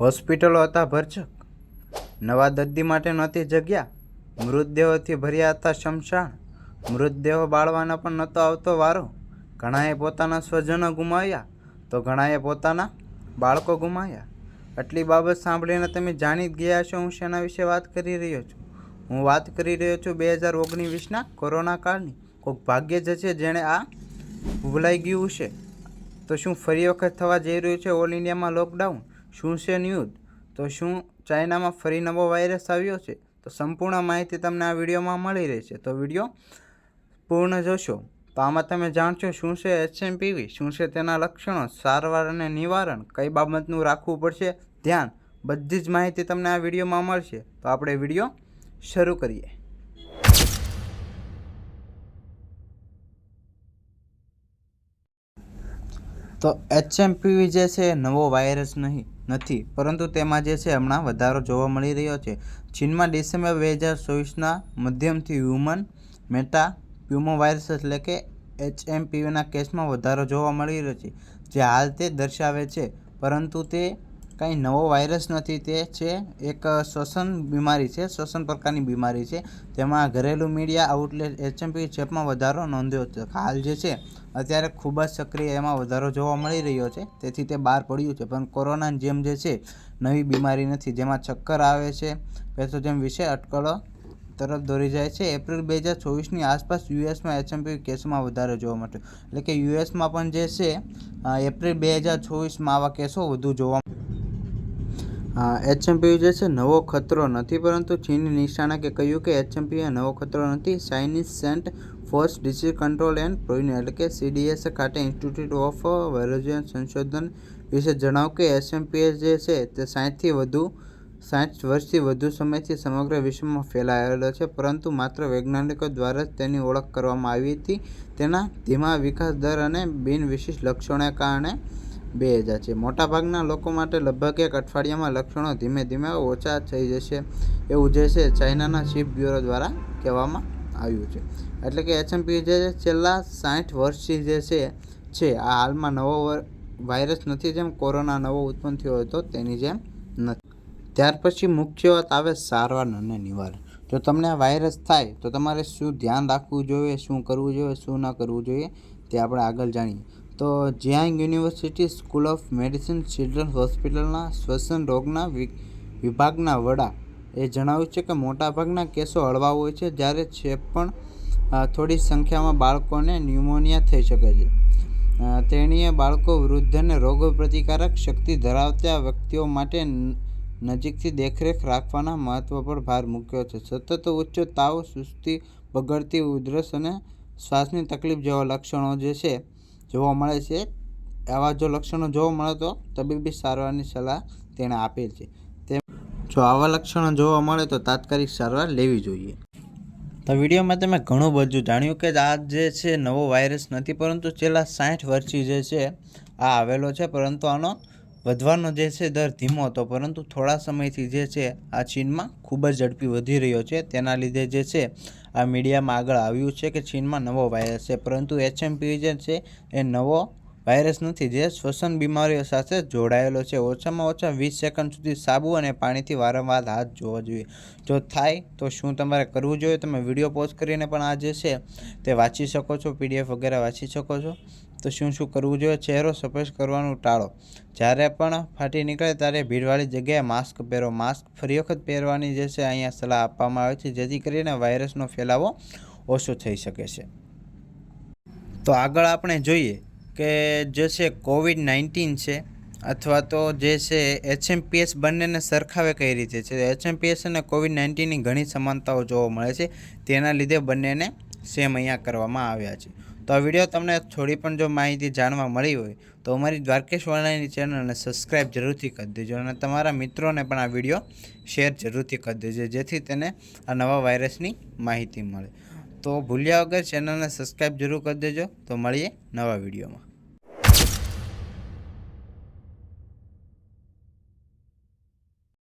હોસ્પિટલો હતા ભરચક. નવા દર્દી માટે નહોતી જગ્યા. મૃતદેહોથી ભર્યા હતા શમશાન. મૃતદેહો બાળવાનો પણ નહોતો આવતો વારો. ઘણાએ પોતાના સ્વજનો ગુમાવ્યા તો ઘણાએ પોતાના બાળકો ગુમાવ્યા. આટલી બાબત સાંભળીને તમે જાણી જ ગયા છો હું શેના વિશે વાત કરી રહ્યો છું. હું વાત કરી રહ્યો છું બે હજાર ઓગણીસના કોરોના કાળની. કોઈક ભાગ્ય જ છે જેણે આ ભૂલાઈ ગયું છે તો શું ફરી વખત થવા જઈ રહ્યું છે ઓલ ઇન્ડિયામાં લોકડાઉન? શું છે ન્યૂઝ? તો શું ચાઇનામાં ફરી નવો વાયરસ આવ્યો છે? તો સંપૂર્ણ માહિતી તમને આ વિડીયોમાં મળી રહેશે. તો વીડિયો પૂર્ણ જોશો. તો આમાં તમે જાણશો શું છે એચએમપીવી, શું છે તેના લક્ષણો, સારવાર અને નિવારણ, કઈ બાબતનું રાખવું પડશે? ધ્યાન, બધી જ માહિતી તમને આ વિડીયોમાં મળશે. તો આપણે વીડિયો શરૂ કરીએ. તો એચએમપીવી જે છે નવો વાયરસ નહીં. નથી. પરંતુ તેમાં જે છે, હમણાં વધારો જોવા મળી રહ્યો છે. ચીનમાં ડિસેમ્બર બે હજાર ચોવીસના મધ્યમથી હ્યુમન મેટા પ્યુમો વાયરસ એટલે કે એચએમપીવીના કેસમાં વધારો જોવા મળી રહ્યો છે, જે હાલ તે દર્શાવે છે. પરંતુ તે કાંઈ નવો વાયરસ નથી તે છે, એક શ્વસન બીમારી છે, શ્વસન પ્રકારની બીમારી છે. તેમાં ઘરેલું મીડિયા આઉટલેટ એચએમપી ચેપમાં વધારો નોંધ્યો છે. હાલ જે છે, અત્યારે ખૂબ જ સક્રિય એમાં વધારો જોવા મળી રહ્યો છે. તેથી તે બહાર પડ્યું છે. પણ કોરોનાની જેમ જે છે, નવી બીમારી નથી. જેમાં ચક્કર આવે છે પેથોજન વિશે અટકળો તરફ દોરી જાય છે. એપ્રિલ બે હજાર ચોવીસની આસપાસ યુએસમાં એચએમપી કેસોમાં વધારો જોવા મળ્યો. એટલે કે યુએસમાં પણ જે છે એપ્રિલ બે હજાર ચોવીસમાં આવા કેસો વધુ જોવા એચએમપી જે છે, નવો ખતરો નથી, પરંતુ ચીની નિશાનકે કહ્યું કે એચએમપી એ નવો ખતરો નથી. Chinese centre for disease control and provision એટલે કે સીડીએસ ખાતે ઇન્સ્ટિટ્યૂટ ઓફ વાયરોલોજી સંશોધન વિશે જણાવ્યું કે એચએમપીએ જે છે, તે સાઠથી વધુ સાઠ વર્ષથી વધુ સમયથી સમગ્ર વિશ્વમાં ફેલાયેલો છે, પરંતુ માત્ર વૈજ્ઞાનિકો દ્વારા જ તેની ઓળખ કરવામાં આવી હતી. તેના ધીમા વિકાસ દર અને બિનવિશિષ્ટ લક્ષણોને કારણે બે હજાર છે. મોટાભાગના લોકો માટે લગભગ એક અઠવાડિયામાં લક્ષણો ધીમે ધીમે ઓછા થઈ જશે એવું જે છે ચાઇનાના શિપ બ્યુરો દ્વારા કહેવામાં આવ્યું છે. એટલે કે એચએમપી જે છેલ્લા સાઠ વર્ષથી જે છે છે, આ હાલમાં નવો વાયરસ નથી જેમ કોરોના નવો ઉત્પન્ન થયો હતો તેની જેમ નથી. ત્યાર પછી મુખ્ય વાત આવે સારવાર અને નિવારણ. જો તમને આ વાયરસ થાય તો તમારે શું ધ્યાન રાખવું જોઈએ, શું કરવું જોઈએ, શું ન કરવું જોઈએ તે આપણે આગળ જાણીએ. તો જ્યાં university school of medicine children હોસ્પિટલના શ્વસન રોગના વિભાગના વડા એ જણાવ્યું છે કે મોટાભાગના કેસો હળવા હોય છે, જ્યારે છે પણ થોડી સંખ્યામાં બાળકોને ન્યુમોનિયા થઈ શકે છે. તેણીએ બાળકો વૃદ્ધ અને રોગ પ્રતિકારક શક્તિ ધરાવતા વ્યક્તિઓ માટે નજીકથી દેખરેખ રાખવાના મહત્વ પર ભાર મૂક્યો છે. સતત ઉચ્ચ તાવ, સુસ્તી, બગડતી ઉધરસ અને શ્વાસની તકલીફ જેવા લક્ષણો જે છે જોવા મળે છે. આવા જો લક્ષણો જોવા મળે તો તબીબી સારવારની સલાહ તેણે આપેલ છે. તેમ જો આવા લક્ષણો જોવા મળે તો તાત્કાલિક સારવાર લેવી જોઈએ. તો વિડીયોમાં તમે ઘણું બધું જાણ્યું કે આ જે છે નવો વાયરસ નથી, પરંતુ છેલ્લા સાઠ વર્ષથી જે છે, આ આવેલો છે. પરંતુ આનો વધવાનો જે છે દર ધીમો હતો, પરંતુ થોડા સમયથી જે છે આ ચીનમાં ખૂબ જ ઝડપી વધી રહ્યો છે. તેના લીધે જે છે આ મીડિયામાં આગળ આવ્યું છે કે ચીનમાં નવો વાયરસ છે. પરંતુ એચએમપી જે છે એ નવો વાયરસ નથી, જે શ્વસન બીમારીઓ સાથે જોડાયેલો છે. ઓછામાં ઓછા વીસ સેકન્ડ સુધી સાબુ અને પાણીથી વારંવાર હાથ ધોવા જોઈએ. જો થાય તો શું તમારે કરવું જોઈએ? તમે વીડિયો પોઝ કરીને પણ આ જે છે તે વાંચી શકો છો પીડીએફ વગેરે વાંચી શકો છો. તો શું શું કરવું જોઈએ? ચહેરો સફેદ કરવાનું ટાળો. જ્યારે પણ ફાટી નીકળે ત્યારે ભીડવાળી જગ્યાએ માસ્ક પહેરો. માસ્ક ફરી વખત પહેરવાની જે છે અહીંયા સલાહ આપવામાં આવે છે, જેથી કરીને વાયરસનો ફેલાવો ઓછો થઈ શકે છે. તો આગળ આપણે જોઈએ કે જે છે કોવિડ નાઇન્ટીન છે, અથવા તો જે છે એચએમપીએસ બંનેને સરખાવે કઈ રીતે છે? એચએમપીએસ અને કોવિડ નાઇન્ટીનની ઘણી સમાનતાઓ જોવા મળે છે. તેના લીધે બંનેને સેમ અહીંયા કરવામાં આવ્યા છે. તો આ વીડિયો તમને થોડી પણ જો માહિતી જાણવા મળી હોય, તો અમારી દ્વારકેશ વાળાની ચેનલને સબસ્ક્રાઈબ જરૂરથી કરી દેજો અને તમારા મિત્રોને પણ આ વીડિયો શેર જરૂરથી કરી દેજો, જેથી તેને આ નવા વાયરસની માહિતી મળે. તો ભૂલ્યા વગર ચેનલને સબસ્ક્રાઈબ જરૂર કરી દેજો. તો મળીએ નવા વિડીયોમાં